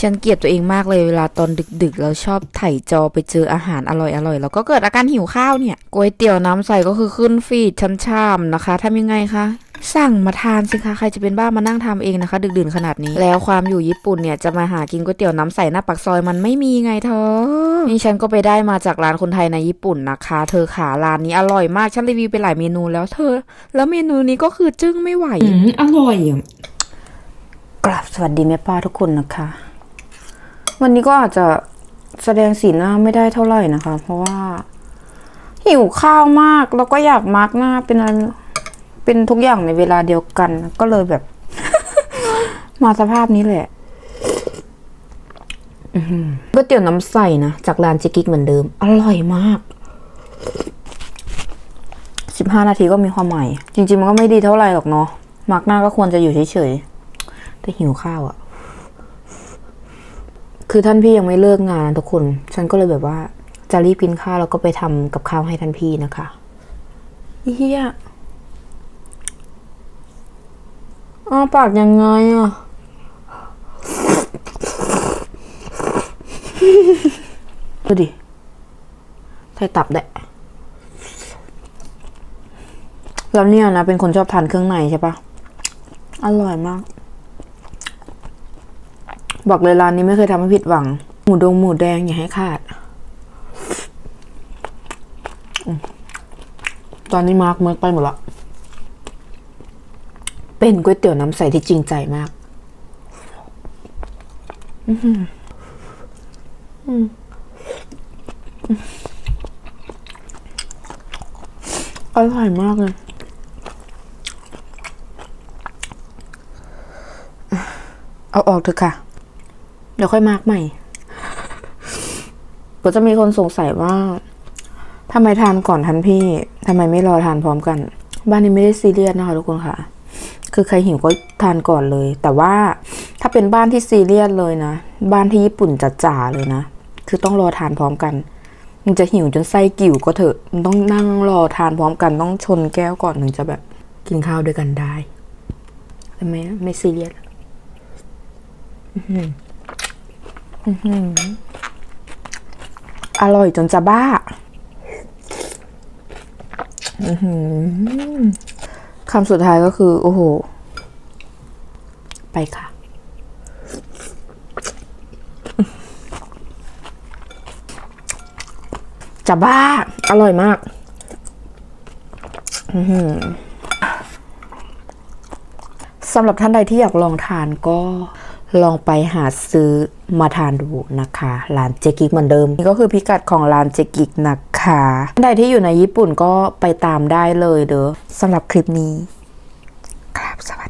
ฉันเกลียดตัวเองมากเลยเวลาตอนดึกๆแล้วชอบไถ่ายจอไปเจออาหารอร่อยๆแล้วก็เกิดอาการหิวข้าวเนี่ยก๋วยเตี๋ยวน้ำใสก็คือขึ้นฟีดชั้นชามนะคะทำยังไงคะสั่งมาทานสิคะใครจะเป็นบ้ามานั่งทำเองนะคะ ดึกดื่นขนาดนี้ แล้วความอยู่ญี่ปุ่นเนี่ยจะมาหากินก๋วยเตี๋ยวน้ำใสหน้าปากซอยมันไม่มีไงเธอนี่ฉันก็ไปได้มาจากร้านคนไทยในญี่ปุ่นนะคะ เธอขาร้านนี้อร่อยมากฉันรีวิวไปหลายเมนูแล้วเธอ แล้วเมนูนี้ก็คือจึ้งไม่ไหวอืมอร่อยอะกราบสวัสดีแม่ป้าทุกคนนะคะ วันนี้ก็อาจจะแสดงสีหน้าไม่ได้เท่าไหร่นะคะ เพราะว่า หิวข้าวมากแล้วก็อยากมาร์กหน้าเป็นอะไรเป็นทุกอย่างในเวลาเดียวกัน ก็เลยแบบ มาสภาพนี้แหละก๋วยเตี๋ยวน้ำใสนะจากร้านจิกิกเหมือนเดิม อร่อยมากสิบห้านาทีก็มีความใหมายจริง ๆ มันก็ไม่ดีเท่าไหร่หรอกเนาะมาร์กหน้าก็ควรจะอยู่เฉยๆแต่หิวข้าวอะ่ะ คือท่านพี่ยังไม่เลิกงานนะทุกคน ฉันก็เลยแบบว่า จะรีบกินข้าวแล้วก็ไปทำกับข้าวให้ท่านพี่นะคะเฮียอ้าปากยังไงอะดูดิใส่ตับแดะแล้วเนี่ยนะเป็นคนชอบทานเครื่องในใช่ปะอร่อยมาก บอกเลยร้านนี้ไม่เคยทำให้ผิดหวัง หมูดงหมูแดงอย่าให้ขาด ตอนนี้มาร์กเมิร์กไปหมดละ เป็นก๋วยเตี๋ยวน้ำใสที่จริงใจมาก อื้อหืออืมอร่อยมากเลย เอาออกเถอะค่ะ เดี๋ยวค่อยมาร์กใหม่ ก็จะมีคนสงสัยว่าทำไมทานก่อนทันพี่ทำไมไม่รอทานพร้อมกัน บ้านนี้ไม่ได้ซีเรียสนะคะทุกคนค่ะ คือใครหิวก็ทานก่อนเลย แต่ว่าถ้าเป็นบ้านที่ซีเรียสเลยนะ บ้านที่ญี่ปุ่นจ๋าๆเลยนะ คือต้องรอทานพร้อมกันมันจะหิวจนไส้กิ่วก็เถอะ มันต้องนั่งรอทานพร้อมกันต้องชนแก้วก่อนถึงจะแบบกินข้าวด้วยกันได้แต่ไม่ไม่ซีเรียสอ อร่อยจนจะบ้า คำสุดท้ายก็คือ โอ้โห ไปค่ะ จะบ้า อร่อยมาก สำหรับท่านใดที่อยากลองทานก็ ลองไปหาซื้อมาทานดูนะคะร้านเจกิกเหมือนเดิม นี่ก็คือพิกัดของร้านเจกิกนะคะใดที่อยู่ในญี่ปุ่นก็ไปตามได้เลยเด้อสำหรับคลิปนี้ครับสวัสดี